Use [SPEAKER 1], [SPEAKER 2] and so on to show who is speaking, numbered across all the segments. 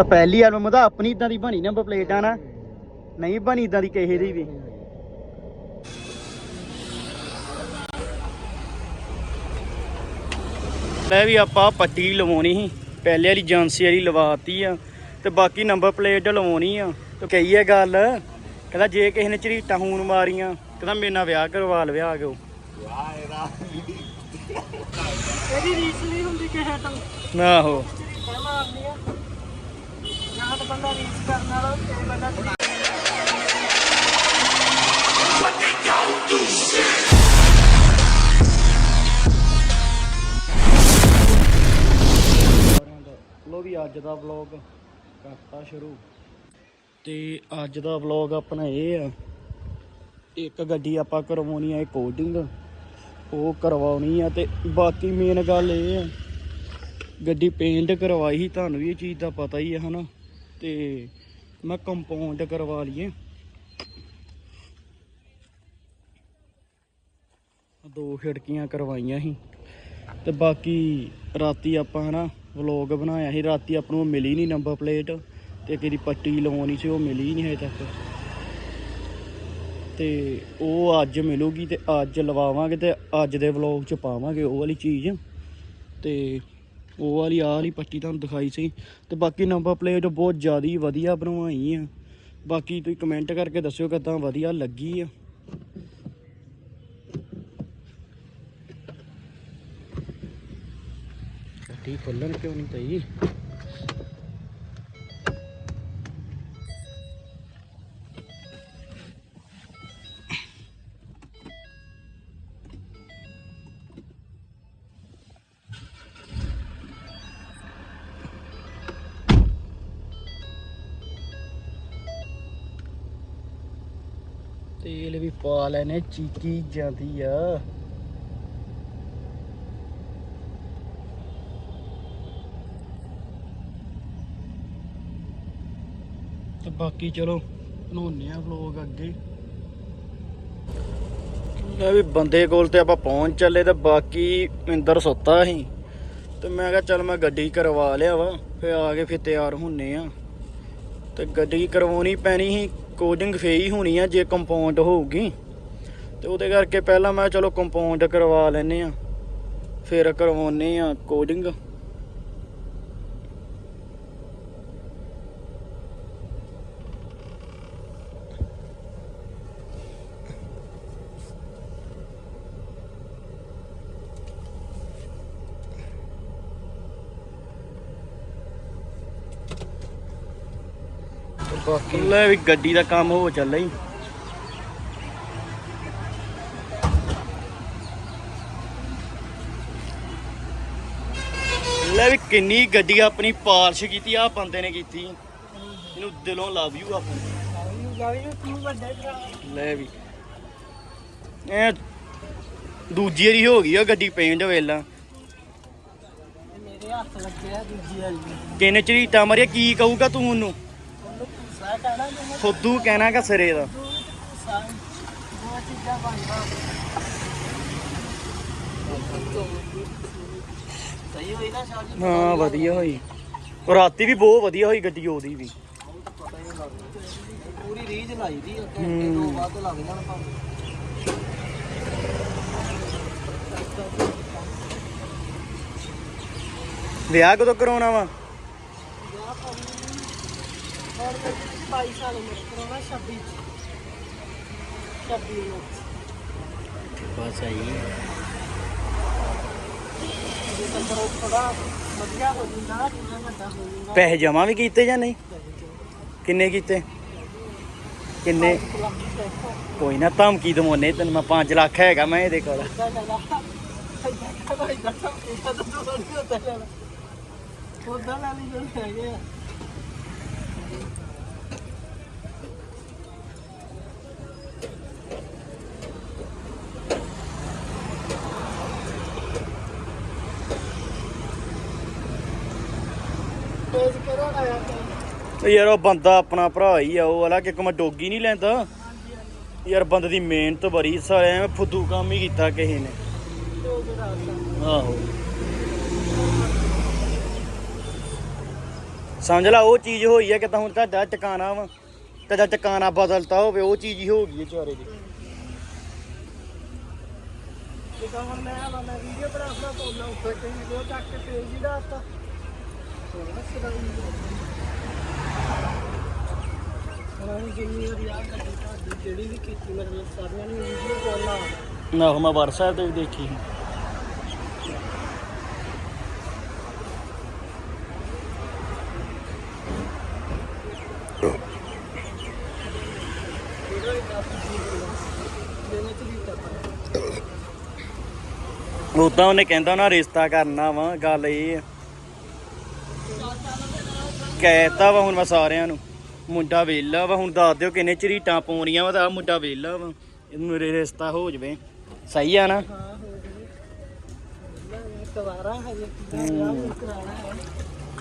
[SPEAKER 1] ਤਾਂ ਪਹਿਲੀ ਐਲਬਮ ਦਾ ਆਪਣੀ ਇਦਾਂ ਦੀ ਬਣੀ ਨੰਬਰ ਪਲੇਟ ਆ ਨਾ। ਨਹੀਂ ਬਣੀ ਇਦਾਂ ਦੀ ਕਿਸੇ ਦੀ ਵੀ। ਲੈ ਵੀ ਆਪਾਂ ਪੱਟੀ ਲਵਾਉਣੀ ਸੀ। ਪਹਿਲੇ ਵਾਲੀ ਏਜੰਸੀ ਵਾਲੀ ਲਵਾਤੀ ਆ ਤੇ ਬਾਕੀ ਨੰਬਰ ਪਲੇਟ ਲਵਾਉਣੀ ਆ। ਤੇ ਕਹੀ ਹੈ ਗੱਲ ਕਹਿੰਦਾ ਜੇ ਕਿਸੇ ਨੇ ਝਰੀਟਾਂ ਹੂਨ ਮਾਰੀਆਂ ਕਹਿੰਦਾ ਮੇਰੇ ਨਾਲ ਵਿਆਹ ਕਰਵਾ ਲਵੇ ਆ ਗਿਓ
[SPEAKER 2] ਇਹਦੀ ਰੀਸ ਨਹੀਂ ਹੁੰਦੀ ਕਿਸੇ ਤੋਂ।
[SPEAKER 1] ਆਹੋ।
[SPEAKER 2] ਕਹਿ ਮਾਰਨੀ ਆ। ਜਾਂ ਬੰਦਾ ਰੀਸ ਕਰਨ ਵਾਲਾ ਤੇ ਬੰਦਾ
[SPEAKER 1] ਲੋ ਵੀ ਅੱਜ ਦਾ ਵਲੌਗ ਕਰਤਾ ਸ਼ੁਰੂ। ਤੇ ਅੱਜ ਦਾ ਵਲੌਗ ਆਪਣਾ ਇਹ ਆ, ਇੱਕ ਗੱਡੀ ਆਪਾਂ ਕਰਵਾਉਣੀ ਆ ਕੋਡਿੰਗ ਉਹ ਕਰਵਾਉਣੀ ਆ ਤੇ ਬਾਕੀ ਮੇਨ ਗੱਲ ਇਹ ਆ, ਗੱਡੀ ਪੇਂਟ ਕਰਵਾਈ ਸੀ, ਤੁਹਾਨੂੰ ਵੀ ਇਹ ਚੀਜ਼ ਦਾ ਪਤਾ ਹੀ ਹੈ ਹਨਾ? ਤੇ ਮੈਂ ਕੰਪਾਊਂਡ ਕਰਵਾ ਲਈਏ। ਦੋ ਖਿੜਕੀਆਂ ਕਰਵਾਈਆਂ ਸੀ। ਤੇ ਬਾਕੀ ਰਾਤੀ ਆਪਾਂ ਹਨਾ ਵਲੌਗ ਬਣਾਇਆ ਸੀ। ਰਾਤੀ ਆਪਾਂ ਨੂੰ ਮਿਲੀ ਨਹੀਂ ਨੰਬਰ ਪਲੇਟ ਤੇ ਕਿਹਦੀ ਪੱਟੀ ਲਵਾਉਣੀ ਸੀ, ਉਹ ਮਿਲੀ ਨਹੀਂ ਹਜੇ ਤੱਕ। ਤੇ ਉਹ ਅੱਜ ਮਿਲੂਗੀ ਤੇ ਅੱਜ ਲਵਾਵਾਂਗੇ ਤੇ ਅੱਜ ਦੇ ਵਲੌਗ ਚ ਪਾਵਾਂਗੇ ਉਹ ਵਾਲੀ ਚੀਜ਼। ਤੇ ਉਹ ਵਾਲੀ ਆਹ ਵਾਲੀ ਪੱਟੀ ਤੁਹਾਨੂੰ ਦਿਖਾਈ ਸੀ ਤੇ ਬਾਕੀ ਨੰਬਰ ਪਲੇਟ ਬਹੁਤ ਜ਼ਿਆਦਾ ਵਧੀਆ ਬਣਵਾਈ ਆ। ਬਾਕੀ ਤੁਸੀਂ ਕਮੈਂਟ ਕਰਕੇ ਦੱਸਿਓ ਕਿਦਾਂ ਵਧੀਆ ਲੱਗੀ ਆ। ਗੱਡੀ ਖੋਲਣ ਕਿਉਂ ਨਹੀਂ ਪਈ? ਤੇਲ ਵੀ ਪਾ ਲੈਨੇ, ਚੀਕੀ ਜਾਂਦੀ ਆ। ਤੇ ਬਾਕੀ ਚਲੋ, ਬਣਾਉਂਦੇ ਆ ਵਲੋਗ ਅੱਗੇ। ਲੈ ਵੀ ਬੰਦੇ ਕੋਲ ਤੇ ਆਪਾਂ ਪਹੁੰਚ ਚੱਲੇ ਤੇ ਬਾਕੀ ਇੰਦਰ ਸੁੱਤਾ ਸੀ। ਤੇ ਮੈਂ ਕਿਹਾ ਚੱਲ ਮੈਂ ਗੱਡੀ ਕਰਵਾ ਲਿਆ ਵਾ ਫੇ ਆ ਕੇ ਫੇ ਤਿਆਰ ਹੁੰਨੇ ਆ। ਤੇ ਗੱਡੀ ਕਰਵਾਉਣੀ ਪੈਣੀ ਸੀ ਕੋਡਿੰਗ ਫੇਈ ਹੋਣੀ ਆ, ਜੇ ਕੰਪਾਊਂਡ ਹੋਊਗੀ। ਤੇ ਉਹਦੇ ਕਰਕੇ ਪਹਿਲਾਂ ਮੈਂ ਚਲੋ ਕੰਪਾਊਂਡ ਕਰਵਾ ਲੈਨੇ ਆ। ਫਿਰ ਕਰਵਾਉਨੇ ਆ ਕੋਡਿੰਗ ਬਾਕੀ ਲੈ ਵੀ ਗੱਡੀ ਦਾ ਕੰਮ ਹੋ ਚੱਲਿਆ ਹੀ ਲੈ ਵੀ ਕਿੰਨੀ ਗੱਡੀ ਆਪਣੀ ਪਾਲਿਸ਼ ਕੀਤੀ ਆ ਬੰਦੇ ਨੇ ਕੀਤੀ। ਇਹਨੂੰ ਦਿਲੋਂ ਲਵ ਯੂ ਆਪਣੀ ਲੈ ਵੀ। ਇਹ ਦੂਜੀ ਵਾਰੀ ਹੋ ਗਈ ਆ ਗੱਡੀ ਪੇਂਟ ਵੇਲਾ।
[SPEAKER 2] ਮੇਰੇ ਹੱਥ ਲੱਗੇ ਆ ਦੂਜੀ
[SPEAKER 1] ਕਿੰਨੇ ਮਾਰਿਆ ਕੀ ਕਹੂਗਾ ਤੂੰ ਉਹਨੂੰ?
[SPEAKER 2] ਭੂਸਾ ਕਹਿਣਾ ਕਿ
[SPEAKER 1] ਸਿਰੇ ਦਾ।
[SPEAKER 2] ਸਹੀ ਹੋਈ ਨਾ
[SPEAKER 1] ਹਾਂ ਵਧੀਆ ਹੋਈ। ਰਾਤੀ ਵੀ ਬਹੁਤ ਵਧੀਆ ਹੋਈ ਗੱਡੀ ਉਹਦੀ ਵੀ।
[SPEAKER 2] ਪੂਰੀ ਰੀਝ ਲਾਈ ਦੀ ਉੱਤੇ
[SPEAKER 1] ਹੂੰ।
[SPEAKER 2] ਤੋਂ ਵੱਧ ਲੱਗ ਜਾਣ ਭਾਵੇਂ।
[SPEAKER 1] ਵਿਆਹ ਕਦੋਂ ਕਰਾਉਣਾ ਵਾ?
[SPEAKER 2] ਵਿਆਹ ਭਾਵੇਂ ਹੋਰ ਮੇਰੀ 22 ਸਾਲ ਉਮਰ ਕਰਾਉਣਾ 26 26 ਨੂੰ।
[SPEAKER 1] ਬਸ ਆਈ
[SPEAKER 2] ਜੇ ਤਾਂ ਕਰੋ ਥੋੜਾ ਵਧੀਆ ਹੋ ਜਾਂਦਾ ਕਿੰਨਾ ਵੱਡਾ ਹੋ ਜਾਂਦਾ
[SPEAKER 1] ਪੈਸੇ ਜਮਾ ਵੀ ਕੀਤੇ ਜਾਂ ਨਹੀਂ? ਕਿੰਨੇ ਕੀਤੇ? ਕਿੰਨੇ? ਕੋਈ ਨਾ ਧਮਕੀ ਦਮੋਨੇ ਤੈਨੂੰ ਮੈਂ 5 ਲੱਖ ਹੈਗਾ ਮੈਂ ਇਹਦੇ ਕੋਲ।
[SPEAKER 2] ਉਦਾਂ ਨਾਲ ਹੀ ਜੋ ਹੈਗੇ ਆ ਤੇਜ਼ ਕਰੋ ਨਾ ਯਾਰ
[SPEAKER 1] ਤੇ ਯਾਰ ਉਹ ਬੰਦਾ ਆਪਣਾ ਭਰਾ ਹੀ ਆ, ਉਹ ਵਾਲਾ ਕਿ ਮੈਂ ਡੋਗੀ ਨਹੀਂ ਲੈਂਦਾ। ਯਾਰ ਬੰਦੇ ਦੀ ਮਿਹਨਤ ਬੜੀ ਸਾਲਿਆ, ਐਵੇਂ ਫੁੱਦੂ ਕੰਮ ਹੀ ਕੀਤਾ ਕਿਸੇ ਨੇ। ਆਹੋ। ਸਮਝ ਲਾ, ਉਹ ਚੀਜ਼ ਹੋਈ ਹੈ ਕਿ ਤਾਂ ਹੁਣ ਤੁਹਾਡਾ ਟਿਕਾਣਾ ਵਾ, ਤੁਹਾਡਾ ਟਿਕਾਣਾ ਬਦਲਤਾ ਹੋਵੇ, ਉਹ ਚੀਜ਼ ਹੀ ਹੋ ਗਈ ਚਾਰੇ ਦੀ।
[SPEAKER 2] ਜਿੱਦਾਂ ਹੁਣ ਮੈਂ ਆਲਾ ਮੈਂ ਵੀਡੀਓ ਬਣਾ ਬਣਾ ਪਾਉਣਾ ਉੱਤੇ ਕਈ ਵੀਡੀਓ ਚੱਕ ਕੇ ਪੇਜ ਹੀ ਡਾਲਤਾ ਸੋਹਣਾ ਸਿਰਾ ਵੀਡੀਓ ਨੇ ਜਿੰਨੀ ਵੀ
[SPEAKER 1] ਮੈਂ WhatsApp ਤੇ ਵੀ ਦੇਖੀ ਸੀ। ਉਦਾਂ ਉਹਨੇ ਕਹਿੰਦਾ ਨਾ ਰਿਸ਼ਤਾ ਕਰਨਾ ਵਾ, ਗੱਲ ਇਹ ਆ ਕਹਿਤਾ ਵਾ ਹੁਣ ਮੈਂ ਸਾਰਿਆਂ ਨੂੰ। ਮੁੰਡਾ ਵੇਲਾ ਵਾ ਹੁਣ ਦੱਸ ਦਿਓ ਕਿੰਨੇ ਚਰੀਟਾਂ ਪਾਉਣੀਆਂ ਵਾ ਤਾਂ ਆਹ ਮੁੰਡਾ ਵੇਲਾ ਵਾ। ਇਹਨੂੰ ਰੇ- ਰਿਸ਼ਤਾ ਹੋ ਜਵੇ। ਸਹੀ ਆ ਨਾ?
[SPEAKER 2] ਹਾਂ ਹੋ ਗਈ ਕਵਾਰਾ ਹਜੇ ਵਿਆਹ ਵੀ ਕਰਾਉਣਾ ਹੈ।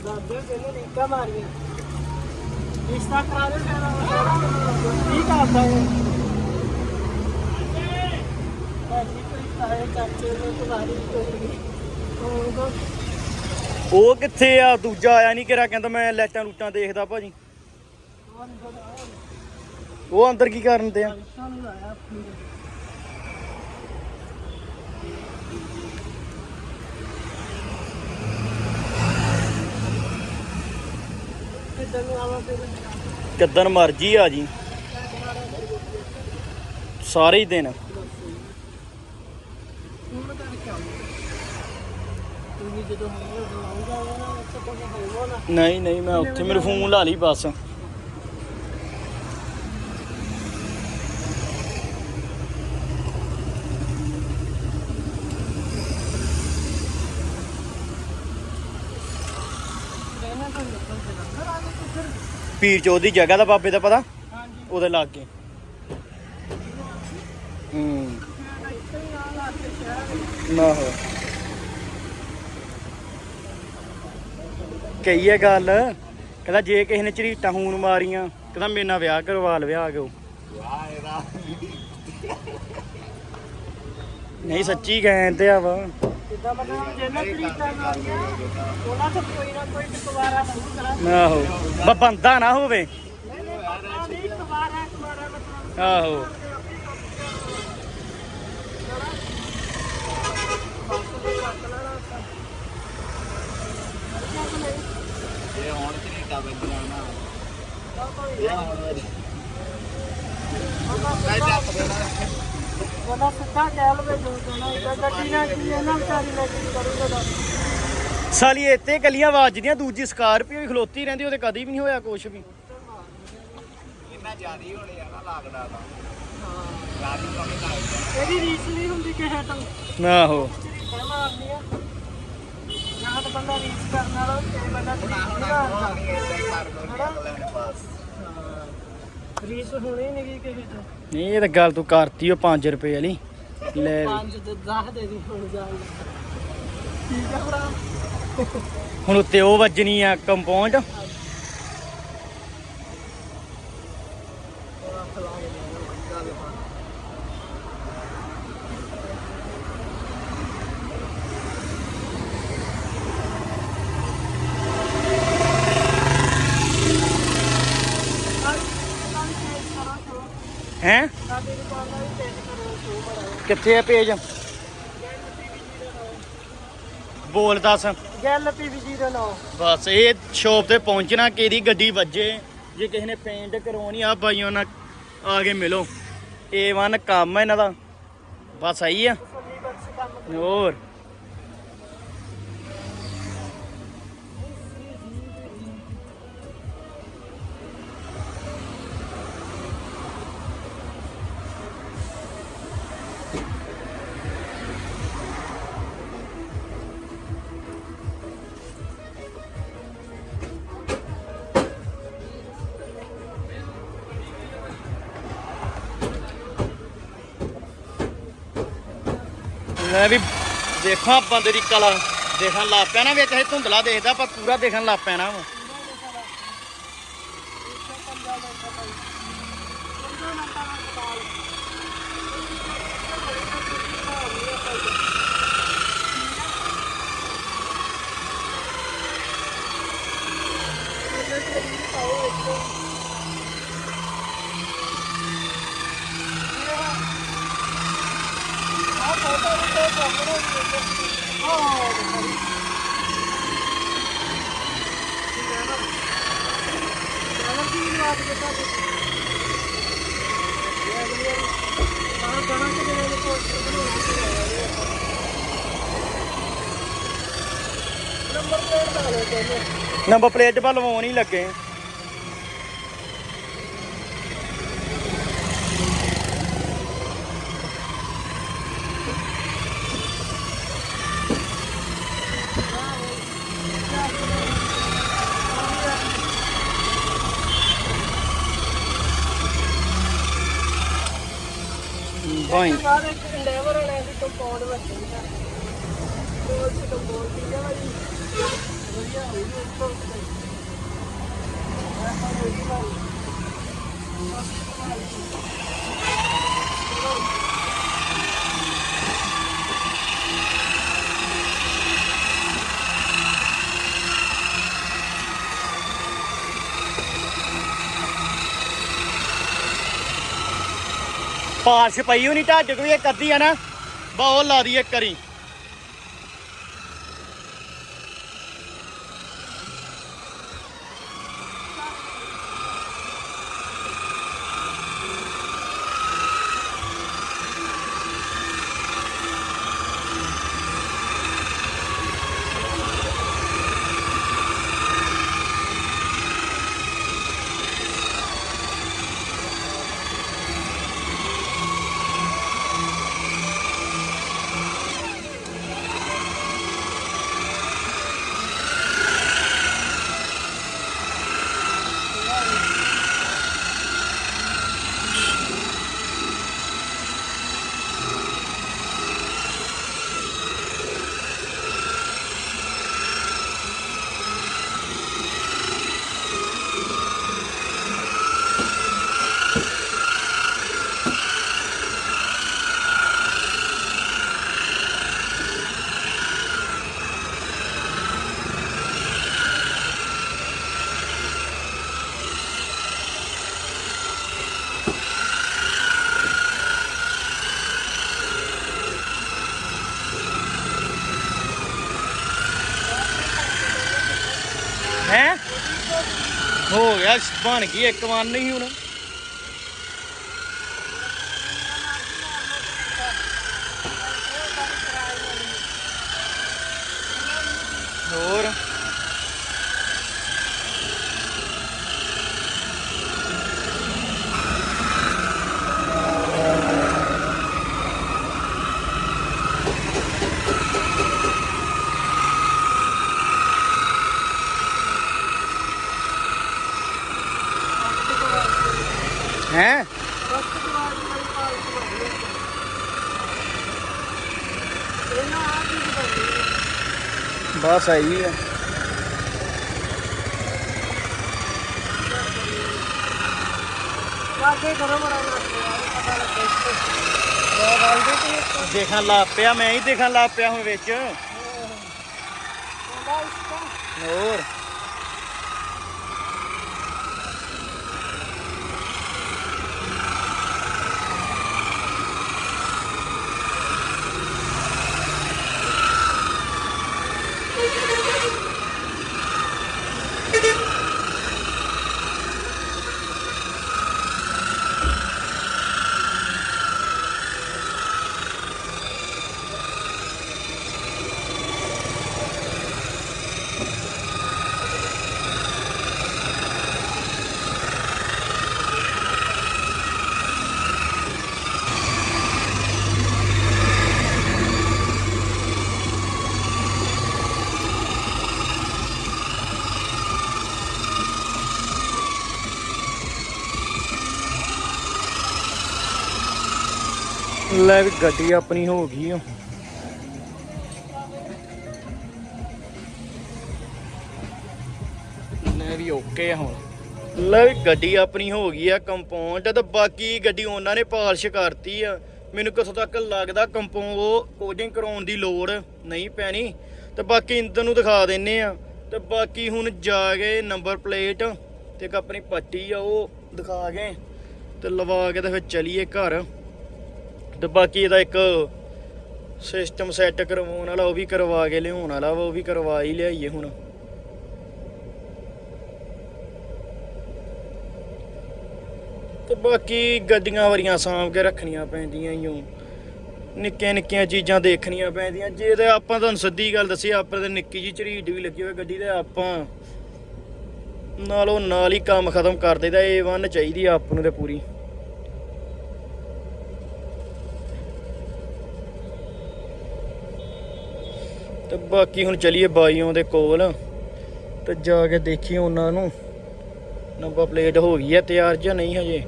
[SPEAKER 2] ਦਾਦੇ ਕਹਿੰਦੇ ਨੀਕਾ ਮਾਰੀਏ ਰਿਸ਼ਤਾ ਕਰਾ ਦੇ ਫਿਰ ਕੀ ਕਰਦਾ ਹੈ ਭਾਜੀ ਕੋਈ ਤਾਏ ਚਾਚੇ ਨੂੰ ਕੁਵਾਰੀ ਕੋਈ ਹੋਊਗਾ
[SPEAKER 1] ਉਹ ਕਿੱਥੇ ਆ? ਦੂਜਾ ਆਇਆ ਨਹੀਂ ਕਿਰਾ ਕਹਿੰਦਾ ਮੈਂ ਲਾਈਟਾਂ ਲੂਟਾਂ ਦੇਖਦਾ ਭਾਜੀ। ਉਹ ਅੰਦਰ ਕੀ ਕਰਨ ਤੇ ਆ ਕਿੱਦਣ ਮਰਜ਼ੀ ਆ ਜੀ। ਸਾਰੇ ਹੀ ਦਿਨ
[SPEAKER 2] ਹੁਣ ਤਾਂ ਕੰਮ ਤੁਸੀਂ ਜਦੋਂ ਹੋਵੇ ਬੁਲਾਉਂਗਾ ਨਾ ਉੱਥੇ ਕੋਈ ਹੋਵੋ ਨਾ।
[SPEAKER 1] ਨਹੀਂ ਨਹੀਂ ਮੈਂ ਉੱਥੇ ਮੇਰੇ ਫੋਨ ਲਾ ਲਈ ਬਸ।
[SPEAKER 2] ਰਹਿਣਾ ਤਾਂ ਆ ਫਿਰ
[SPEAKER 1] ਪੀਰ ਚੋਦ ਦੀ ਜਗ੍ਹਾ ਦਾ ਬਾਬੇ ਦਾ ਪਤਾ?
[SPEAKER 2] ਹਾਂਜੀ।
[SPEAKER 1] ਉਹਦੇ ਲਾਗੇ। ਹੂੰ।
[SPEAKER 2] ਇੱਥੇ ਹੀ ਆ ਲਾ ਕੇ ਸ਼ਹਿਰ
[SPEAKER 1] ਨਾ ਕਹੀ ਹੈ ਗੱਲ ਕਹਿੰਦਾ ਜੇ ਕਿਸੇ ਨੇ ਝਰੀਟਾਂ ਹੂਣ ਮਾਰੀਆਂ ਕਹਿੰਦਾ ਮੇਰੇ ਨਾਲ ਵਿਆਹ ਕਰਵਾ ਲਵੇ ਆ ਗਿਓ ਨਹੀਂ ਸੱਚੀ ਕਹਿੰਦੇ ਆ ਵਾ।
[SPEAKER 2] ਜਿੱਦਾਂ ਮਤਲਬ ਜਿਹਨਾਂ ਤਰੀਕਾ ਮਾਰੀਆਂ ਉਹਨਾਂ ਤੋਂ ਕੋਈ ਨਾ ਕੋਈ ਟਕਵਾਰਾ ਕਰਾ
[SPEAKER 1] ਆਹੋ ਬੰਦਾ ਨਾ ਹੋਵੇ। ਆਹੋ
[SPEAKER 3] ਇਹ ਹੁਣ ਝਰੀਟਾ ਵੱਜਣਾ ਨਾ ਇਹ ਹੁਣ ਵੱਜ ਮੈਂ ਚੱਪ ਦੇਣਾ
[SPEAKER 2] ਉਹਨਾਂ ਸਿੱਧਾ ਕਹਿ ਲਵੇ ਜੋ ਕਹਿਣਾ ਇਹਦਾ ਗੱਡੀ ਨਾਲ ਕੀ ਇਹਨਾਂ ਵਿਚਾਰੀ ਨਾਲ ਕੀ ਕਰੂਗਾ ਦੱਸ
[SPEAKER 1] ਸਾਲੀ ਇੱਥੇ ਗਲੀਆਂ ਵੱਜਦੀਆਂ ਦੂਜੀ ਸਕਾਰਪੀਓ ਵੀ ਖਲੋਤੀ ਰਹਿੰਦੀ ਉਹਦੇ ਕਦੀ ਵੀ ਨਹੀਂ ਹੋਇਆ ਕੁਛ ਵੀ।
[SPEAKER 3] ਇੰਨਾ ਜ਼ਿਆਦੀ ਹੋਣੇ ਆ ਨਾ ਲੱਗਦਾ ਤਾਂ। ਰਾਤ ਨੂੰ ਕਮੀ ਲੱਗਦਾ
[SPEAKER 2] ਇਹਦੀ ਰੀਸ ਨਹੀਂ ਹੁੰਦੀ ਕਿਸੇ ਤੋਂ।
[SPEAKER 1] ਆਹੋ।
[SPEAKER 2] ਮਾਰਨੀਆਂ ਬੰਦਾ ਕਰਨ ਵਾਲਾ ਤੇ ਬੰਦਾ ਨਹੀਂ ਰੀਸ ਹੋਣੀ ਕਿਸੇ ਤੋਂ।
[SPEAKER 1] ਇਹ ਤਾਂ ਗੱਲ ਤੂੰ ਕਰਤੀ ਉਹ 5 ਰੁਪਏ ਵਾਲੀ। ਲੈ ਵੀ।
[SPEAKER 2] ਪੰਜ ਤੇ 10 ਦੇ ਦੀ ਹੁਣ ਜਾ ਠੀਕ ਆ ਭਰਾ?
[SPEAKER 1] ਹੁਣ ਉੱਤੇ ਉਹ ਵੱਜਣੀ ਆ ਕੰਪਾਊਂਡ ਹੈ
[SPEAKER 2] ਸਾਡੀ ਦੁਕਾਨ ਦਾ ਵੀ ਚੇਂਜ ਕਰੋ ਸ਼ੋ ਬੜਾ
[SPEAKER 1] ਕਿੱਥੇ ਆ ਪੇਜ? ਬੋਲ ਦੱਸ।
[SPEAKER 2] ਗੱਲ ਪੀਵੀ ਦਾ ਨਾਮ
[SPEAKER 1] ਬਸ ਇਹ ਸ਼ੋਪ ਤੇ ਪਹੁੰਚਣਾ ਕਿਹਦੀ ਗੱਡੀ ਵੱਜੇ? ਜੇ ਕਿਸੇ ਨੇ ਪੇਂਟ ਕਰਵਾਉਣੀ ਆ ਬਾਈਆਂ ਨਾਲ ਆ ਕੇ ਮਿਲੋ। A1 ਕੰਮ ਹੈ ਇਹਨਾਂ ਦਾ। ਬਸ ਸਹੀ ਆ।
[SPEAKER 2] ਕੰਮ
[SPEAKER 1] ਹੋਰ। ਮੈਂ ਵੀ ਦੇਖਾਂ ਬੰਦੇ ਦੀ ਕਲਾ, ਦੇਖਣ ਲੱਗ ਪਿਆ ਨਾ ਵਿੱਚ ਇਹ ਧੁੰਦਲਾ ਦੇਖਦਾ, ਪਰ ਪੂਰਾ ਦੇਖਣ ਲੱਗ ਪੈਣਾ ਵਾ
[SPEAKER 2] ਆਏ ਵੇਖੋ ਆ ਫੋਟੋ ਵੀ ਤੇ ਸਾਹਮਣੇ ਆਹ ਦੇਖੋ ਜੀ ਡਰਾਈਵਰ ਦੀ ਵੀ ਆਵਾਜ਼ ਬਤਾ ਦੇ ਆਹ ਗਾਣਾ ਤੇ ਜਿਹੜੇ ਕੋਲ ਬਣਾਉਣਾ ਸੀ ਨੰਬਰ ਪਲੇਟ ਲਾ ਲਓ ਕਹਿੰਦੇ
[SPEAKER 1] ਨੰਬਰ ਪਲੇਟ ਪਰ ਲਵਾਉਣ ਹੀ ਲੱਗੇ। ਭਾਈ
[SPEAKER 2] ਬਾਅਦ ਇੱਕ ਦੀ ਕੰਪਾਊਂਡ ਵੱਜੀ ਆ ਕੋਲ ਤੋਂ ਉੱਤੇ ਮੈਂ ਹਾਂ
[SPEAKER 1] ਪਾਰਸ਼ ਪਈ ਹੋਣੀ ਢੱਡ ਕੋਈ ਇੱਕ ਅੱਧੀ ਆ ਨਾ। ਬਹੁਤ ਲਾ ਦੀ ਇੱਕ ਕਰੀ ਹੈ? ਹੋ ਗਿਆ ਬਣ ਗਈ ਇੱਕ ਵਾਰ ਨਹੀਂ ਹੁਣ। ਹੋਰ ਹੈ
[SPEAKER 2] ਬਸ ਕੁਮਾਰ ਦੀ ਵਾਲੀ ਪਾਲ ਕੁਮਾਰੀ ਇਹਨਾਂ ਆ ਕੀ ਬਣਦੀ
[SPEAKER 1] ਬਸ ਆਈ ਹੈ ਦੇਖਣ ਲੱਗ ਪਿਆ ਮੈਂ ਹੀ ਦੇਖਣ ਲੱਗ ਪਿਆ ਹੁਣ ਵਿੱਚ ਹੋਰ ਲੈ ਵੀ ਗੱਡੀ ਆਪਣੀ ਹੋ ਗਈ ਓ ਲੈ ਵੀ ਓਕੇ ਆ ਹੁਣ। ਲੈ ਵੀ ਗੱਡੀ ਆਪਣੀ ਹੋ ਗਈ ਆ ਕੰਪਾਊਂਡ ਤੇ ਬਾਕੀ ਗੱਡੀ ਉਹਨਾਂ ਨੇ ਪਾਲਿਸ਼ ਕਰਤੀ ਆ। ਮੈਨੂੰ ਕਿਥੋਂ ਤੱਕ ਲੱਗਦਾ ਕੰਪਾਊਂਡ ਕੋਡਿੰਗ ਕਰਾਉਣ ਦੀ ਲੋੜ ਨਹੀਂ ਪੈਣੀ। ਤੇ ਬਾਕੀ ਇੰਦਨ ਨੂੰ ਦਿਖਾ ਦਿੰਨੇ ਆ। ਤੇ ਬਾਕੀ ਹੁਣ ਜਾ ਗਏ ਨੰਬਰ ਪਲੇਟ ਤੇ ਇੱਕ ਆਪਣੀ ਪੱਟੀ ਆ ਉਹ ਦਿਖਾ ਗਏ। ਤੇ ਲਵਾ ਕੇ ਤੇ ਫਿਰ ਚਲੀਏ ਘਰ। ਤੇ ਬਾਕੀ ਇਹਦਾ ਇੱਕ ਸਿਸਟਮ ਸੈੱਟ ਕਰਵਾਉਣ ਵਾਲਾ, ਉਹ ਵੀ ਕਰਵਾ ਕੇ ਲਿਆਉਣ ਵਾਲਾ ਵਾ, ਉਹ ਵੀ ਕਰਵਾ ਹੀ ਲਿਆਈਏ ਹੁਣ। ਤੇ ਬਾਕੀ ਗੱਡੀਆਂ ਵਰੀਆਂ ਸਾਂਭ ਕੇ ਰੱਖਣੀਆਂ ਪੈਂਦੀਆਂ ਈ ਓ। ਨਿੱਕੀਆਂ ਨਿੱਕੀਆਂ ਚੀਜ਼ਾਂ ਦੇਖਣੀਆਂ ਪੈਂਦੀਆਂ। ਜੇ ਤੇ ਆਪਾਂ ਤੁਹਾਨੂੰ ਸਿੱਧੀ ਗੱਲ ਦੱਸੀ ਆਪਾਂ ਤੇ ਨਿੱਕੀ ਜੀ ਝਰੀਟ ਵੀ ਲੱਗੀ ਹੋਈ ਗੱਡੀ ਤੇ, ਆਪਾਂ ਨਾਲੋਂ ਨਾਲ ਹੀ ਕੰਮ ਖਤਮ ਕਰ ਦੇਦਾ A1 ਚਾਹੀਦੀ ਆ ਆਪ ਨੂੰ ਤੇ ਪੂਰੀ। ਤੇ ਬਾਕੀ ਹੁਣ ਚਲੀਏ ਬਾਈਆਂ ਦੇ ਕੋਲ ਤੇ ਜਾ ਕੇ ਦੇਖੀਏ ਉਹਨਾਂ ਨੂੰ। ਨੰਬਰ ਪਲੇਟ ਹੋ ਗਈ ਹੈ ਤਿਆਰ ਜਾਂ ਨਹੀਂ ਹਜੇ।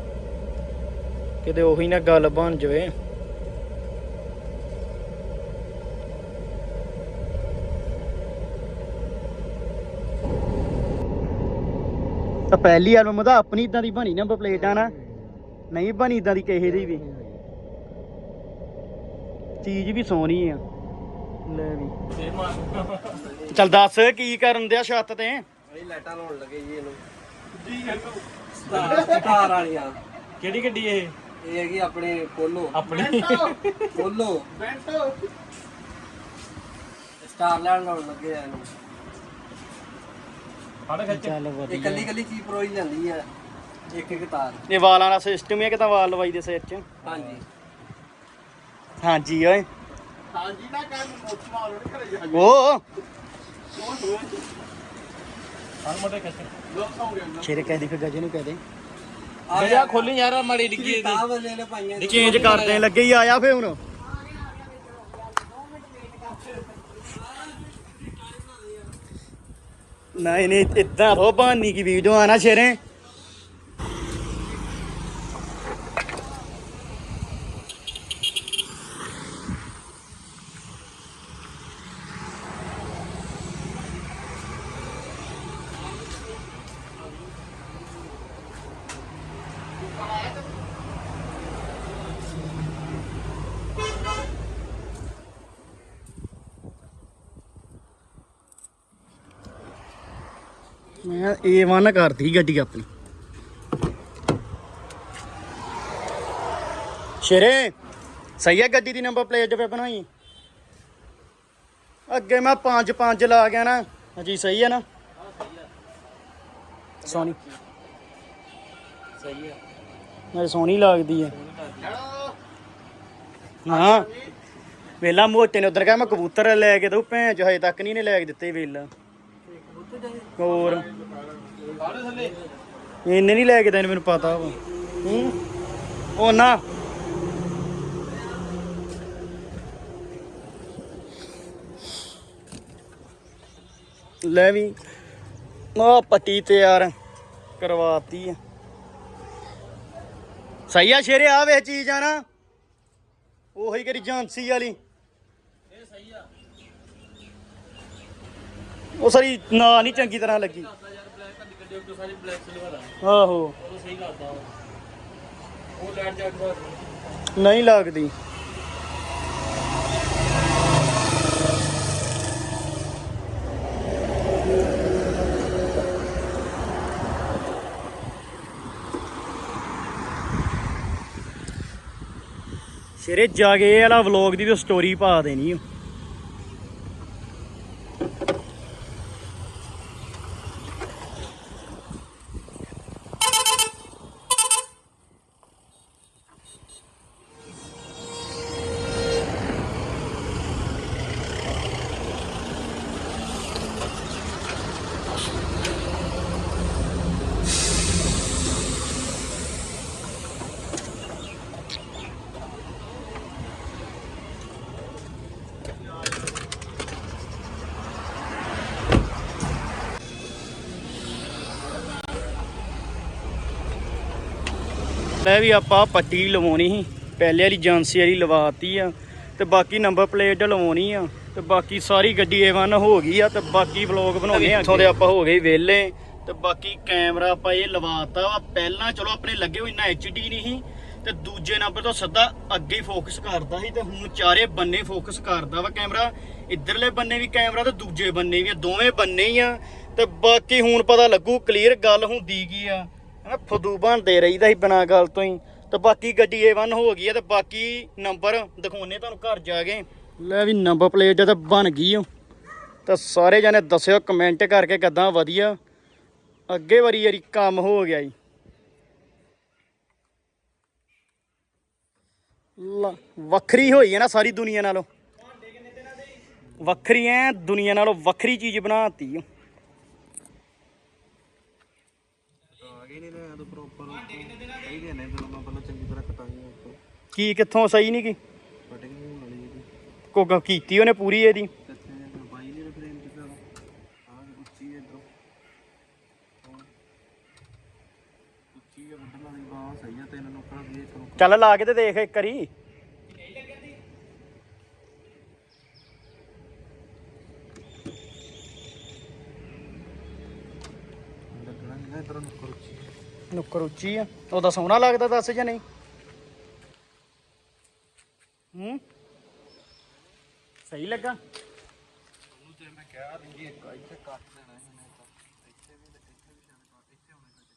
[SPEAKER 1] ਕਿਤੇ ਉਹੀ ਨਾ ਗੱਲ ਬਣ ਜਾਵੇ। ਤਾਂ ਪਹਿਲੀ ਐਲਬਮ ਤਾਂ ਆਪਣੀ ਇਦਾਂ ਦੀ ਬਣੀ ਨੰਬਰ ਪਲੇਟ ਆ ਨਾ ਨਹੀਂ ਬਣੀ ਇਦਾਂ ਦੀ ਕਿਸੇ ਦੀ ਵੀ। ਚੀਜ਼ ਵੀ ਸੋਹਣੀ ਆ। ਲੈ ਵੀ। ਚੱਲ ਦੱਸ ਕੀ ਕਰਨ ਦਿਆ ਛੱਤ ਤੇ?
[SPEAKER 2] ਇਹ ਲਾਈਟਾਂ ਲਾਉਣ ਲੱਗੇ ਜੀ ਇਹਨੂੰ। ਸਟਾਰ ਵਾਲੀਆਂ।
[SPEAKER 1] ਕਿਹੜੀ ਗੱਡੀ ਇਹ?
[SPEAKER 2] ਇਹ ਹੈਗੀ ਆਪਣੇ ਪੋਲੋ।
[SPEAKER 1] ਆਪਣੀ।
[SPEAKER 2] ਪੋਲੋ। ਸਟਾਰ ਲੈਣ ਲਾਉਣ ਲੱਗੇ ਆ ਇਹਨੂੰ।
[SPEAKER 1] ਚੱਲ
[SPEAKER 2] ਇਹ
[SPEAKER 1] ਵਧੀਆ।
[SPEAKER 2] ਕੱਲੀ ਕੱਲੀ ਚੀਜ਼ ਪਰੋਈ ਜਾਂਦੀ ਆ? ਇੱਕ ਇੱਕ ਤਾਰ।
[SPEAKER 1] ਇਹ ਵਾਲਾਂ ਦਾ ਸਿਸਟਮ ਹੈ ਕਿ ਤਾਂ ਵਾਲ ਲਵਾਈ ਦੇ ਸਿਰ 'ਚ?
[SPEAKER 2] ਹਾਂਜੀ।
[SPEAKER 1] ਹਾਂਜੀ ਓਏ। ਸ਼ੇਰੇ ਕਹਿ ਦੀ ਫਿਰ ਗਜੇ ਨੂੰ ਕਹਿ ਦੇ।
[SPEAKER 2] ਆ
[SPEAKER 3] ਖੋਲੀ ਯਾਰ ਮਾੜੀ ਡਿੱਗੀ
[SPEAKER 2] ਤਾਰ ਵਾਲੇ ਨੇ ਪਾਈਆਂ ਨੇ।
[SPEAKER 1] ਚੇਂਜ ਕਰਦੇ ਲੱਗੇ ਹੀ ਆਇਆ ਫੇ ਹੁਣ। ਨਹੀਂ ਨਹੀਂ ਇਦਾਂ ਰੋ ਬਾਨੀ ਕੀ ਵੀਡੀਓ ਆਣਾ ਸ਼ੇਰੇ। ਮੈਂ A1 ਕਰਦੀ ਗੱਡੀ ਆਪਣੀ। ਸ਼ੇਰੇ ਸਹੀ ਹੈ ਗੱਡੀ ਦੀ ਨੰਬਰ ਪਲੇਟ ਤੇ ਬਣਾਈ। ਅੱਗੇ ਮੈਂ 5 5 ਲਾ ਗਿਆ ਨਾ ਹਾਂਜੀ ਸਹੀ ਹੈ ਨਾ। ਸੋਨੀ।
[SPEAKER 2] ਸਹੀ ਆ।
[SPEAKER 1] ਮੇਰੇ ਸੋਹਣੀ ਲੱਗਦੀ ਹੈ ਹਾਂ। ਵੇਲਾ ਮੋਟੇ ਨੇ ਉਧਰ ਕਹਾ ਮੈਂ ਕਬੂਤਰ ਲੈ ਕੇ ਦਊ ਭੈਣ ਚ ਹਜੇ ਤੱਕ ਨਹੀਂ ਨੇ ਲੈ ਕੇ ਦਿੱਤੇ ਵੇਲਾ। ਹੋਰ? ਇਹਨੇ ਨਹੀਂ ਲੈ ਕੇ ਦੇਣ, ਮੈਨੂੰ ਪਤਾ ਵਾ। ਹੂੰ? ਉਹ ਨਾ। ਲੈ ਵੀ। ਆ ਪੱਟੀ ਤਿਆਰ ਕਰਵਾਤੀ ਆ। ਸਹੀ ਆ ਸ਼ੇਰੇ ਆ ਵੇ ਚੀਜ਼ ਆ ਨਾ। ਉਹੀ ਕਰੀ ਜਾਂਸੀ ਵਾਲੀ। ਇਹ ਸਹੀ ਆ। ਉਹ ਸਾਰੀ ਨਾ ਨਹੀਂ ਚੰਗੀ ਤਰ੍ਹਾਂ ਲੱਗੀ। ਆਹੋ। ਨਹੀਂ ਲੱਗਦੀ। ਸ਼ੇਰੇ ਜਾ ਕੇ ਵਾਲਾ ਵਲੌਗ ਦੀ ਵੀ ਸਟੋਰੀ ਪਾ ਦੇਣੀ। ਓ। ਲੈ ਵੀ ਆਪਾਂ ਪੱਟੀ ਲਵਾਉਣੀ ਸੀ ਪਹਿਲੇ ਵਾਲੀ ਏਜੰਸੀ ਵਾਲੀ ਲਵਾਤੀ ਆ ਤੇ ਬਾਕੀ ਨੰਬਰ ਪਲੇਟ ਲਵਾਉਣੀ ਆ ਤੇ ਬਾਕੀ ਸਾਰੀ ਗੱਡੀ A1 ਹੋ ਗਈ ਆ ਤੇ ਬਾਕੀ ਵਲੌਗ ਬਣਾਉਣੇ ਆ ਇੱਥੋਂ ਦੇ ਆਪਾਂ ਹੋ ਗਏ ਵਿਹਲੇ ਤੇ ਬਾਕੀ ਕੈਮਰਾ ਆਪਾਂ ਇਹ ਲਵਾਤਾ ਵਾ ਪਹਿਲਾਂ ਚਲੋ ਆਪਣੇ ਲੱਗੇ ਹੋਏ ਇੰਨਾ HD ਨਹੀਂ ਸੀ ਤੇ ਦੂਜੇ ਨੰਬਰ ਤੋਂ ਸਿੱਧਾ ਅੱਗੇ ਹੀ ਫੋਕਸ ਕਰਦਾ ਸੀ ਤੇ ਹੁਣ ਚਾਰੇ ਬੰਨੇ ਫੋਕਸ ਕਰਦਾ ਵਾ ਕੈਮਰਾ ਇੱਧਰਲੇ ਬੰਨੇ ਵੀ ਕੈਮਰਾ ਤੇ ਦੂਜੇ ਬੰਨੇ ਵੀ ਆ, ਦੋਵੇਂ ਬੰਨੇ ਹੀ ਆ ਤੇ ਬਾਕੀ ਹੁਣ ਪਤਾ ਲੱਗੂ ਕਲੀਅਰ ਗੱਲ ਹੁੰਦੀ ਕੀ ਆ ਹਨਾ, ਫਦੂ ਬਣਦੇ ਰਹੀਦਾ ਸੀ ਬਿਨਾਂ ਗੱਲ ਤੋਂ ਹੀ। ਤੇ ਬਾਕੀ ਗੱਡੀ A1 ਹੋ ਗਈ ਹੈ ਤੇ ਬਾਕੀ ਨੰਬਰ ਦਿਖਾਉਣੇ ਤੁਹਾਨੂੰ ਘਰ ਜਾ ਕੇ। ਲੈ ਵੀ ਨੰਬਰ ਪਲੇਟ ਜਦ ਬਣ ਗਈ ਓ। ਤਾਂ ਸਾਰੇ ਜਣੇ ਦੱਸਿਓ ਕਮੈਂਟ ਕਰਕੇ ਕਿੱਦਾਂ ਵਧੀਆ। ਅੱਗੇ ਵਾਰੀ ਯਾਰੀ ਕੰਮ ਹੋ ਗਿਆ ਜੀ। ਲ- ਵੱਖਰੀ ਹੋਈ ਹੈ ਨਾ ਸਾਰੀ ਦੁਨੀਆ ਨਾਲੋਂ। ਵੱਖਰੀ ਐ, ਦੁਨੀਆ ਨਾਲੋਂ ਵੱਖਰੀ ਚੀਜ਼ ਬਣਾਤੀ ਓ।
[SPEAKER 3] ਆ ਗਏ ਨਹੀਂ ਨਾ ਤਾਂ ਪ੍ਰੋਪਰ ਸਹੀ ਦੇ ਨੇ ਫਿਰ ਮੈਂ ਪਹਿਲਾਂ ਚੰਗੀ ਤਰ੍ਹਾਂ ਕਟਾਈ ਉੱਪਰ।
[SPEAKER 1] ਕੀ ਕਿੱਥੋਂ? ਸਹੀ ਨਹੀਂ ਕੀ?
[SPEAKER 3] ਕਟਿੰਗ ਨਹੀਂ ਵਾਲੀ ਇਹਦੀ।
[SPEAKER 1] ਕੋ ਕੀਤੀ ਉਹਨੇ ਪੂਰੀ ਇਹਦੀ?
[SPEAKER 3] ਕਿੱਥੇ ਨੇ ਬਾਈ ਨਹੀਂ ਫਰੇਮ ਕਿੱਦਾਂ ਆ ਉੱਚੀ ਹੈ ਇਧਰੋਂ। ਉੱਚੀ ਹੈ ਵੱਡਣ ਵਾਲੀ ਬਾਹ ਸਹੀ ਹੈ ਤਿੰਨ ਨੁਕਰਾਂ ਦੀ ਇੱਕ ਨੁਕਰ
[SPEAKER 1] ਚੱਲ ਲਾ ਕੇ ਤੇ ਦੇਖ ਇੱਕ ਵਾਰੀ
[SPEAKER 3] ਲੱਗਣਾ ਨਹੀਂ ਨਾ ਇਧਰੋਂ ਨੁਕਰ ਉੱਚੀ
[SPEAKER 1] ਨੁੱਕਰ ਉੱਚੀ ਆ। ਉਹਦਾ ਸੋਹਣਾ ਲੱਗਦਾ ਦੱਸ ਜਾਂ ਨਹੀਂ? ਹੂੰ? ਸਹੀ ਲੱਗਾ?
[SPEAKER 3] ਉਹਨੂੰ ਤੇ ਮੈਂ ਕਿਹਾ ਨਹੀਂ ਇੱਕ ਇੱਥੇ ਕੱਟ ਦੇਣਾ ਇਹਨੇ ਤਾਂ। ਇੱਥੇ ਵੀ ਤੇ ਇੱਥੇ ਵੀ ਸ਼ਾਇਦ ਕੱਟ ਇੱਥੇ ਹੋਣੇ ਚਾਹੀਦੇ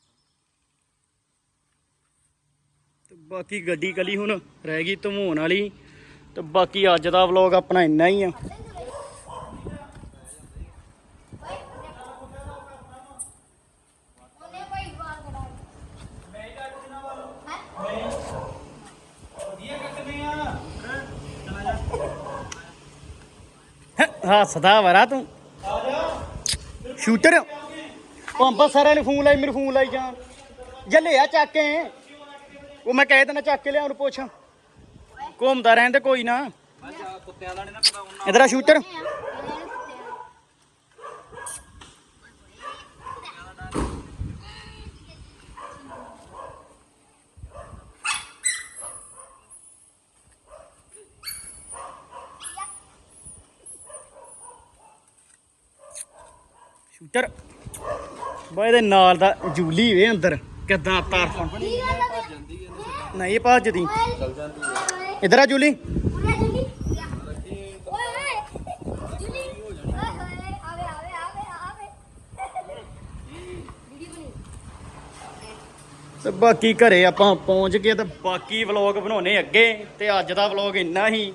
[SPEAKER 1] ਤੇ ਬਾਕੀ ਗੱਡੀ ਕਲੀ ਹੁਣ ਰਹਿ ਗਈ ਧਮੋਣ ਵਾਲੀ। ਤੇ ਬਾਕੀ ਅੱਜ ਦਾ ਵਲੌਗ ਆਪਣਾ ਇੰਨਾ ਹੀ ਆ। ਹੱਸਦਾ ਵਰਾ ਤੂੰ। ਸ਼ੂਟਰ ਪੰਪਾ ਸਾਰਿਆਂ ਨੇ ਫੋਨ ਲਾਈ ਮੇਰੇ ਫੋਨ ਲਾਈ ਜਾਣ। ਜੱਲੇ ਆ ਚੱਕ ਕੇ। ਉਹ ਮੈਂ ਕਹਿ ਦੇਣਾ ਚੱਕ ਕੇ ਲਿਆ ਉਹਨੂੰ ਪੁੱਛ। ਘੁੰਮਦਾ ਰਹਿਣ ਤੇ ਕੋਈ ਨਾ।
[SPEAKER 3] ਕੁੱਤਿਆਂ ਦਾ ਨਹੀਂ ਨਾ ਪਤਾ ਉਹਨਾਂ
[SPEAKER 1] ਇਧਰ ਆ ਸ਼ੂਟਰ। ਸ਼ੂਟਰ ਬਾ ਇਹਦੇ ਨਾਲ ਦਾ ਜੂਲੀ ਵੇ ਅੰਦਰ। ਕਿੱਦਾਂ ਤਾਰਫਾਂ ਨਹੀਂ ਭੱਜਦੀ। ਇਧਰ ਆ ਜੂਲੀ। ਤੇ। ਬਾਕੀ ਘਰੇ ਆਪਾਂ ਪਹੁੰਚ ਗਏ ਤੇ ਬਾਕੀ ਵਲੌਗ ਬਣਾਉਣੇ ਅੱਗੇ ਤੇ ਅੱਜ ਦਾ ਵਲੌਗ ਇੰਨਾ ਹੀ।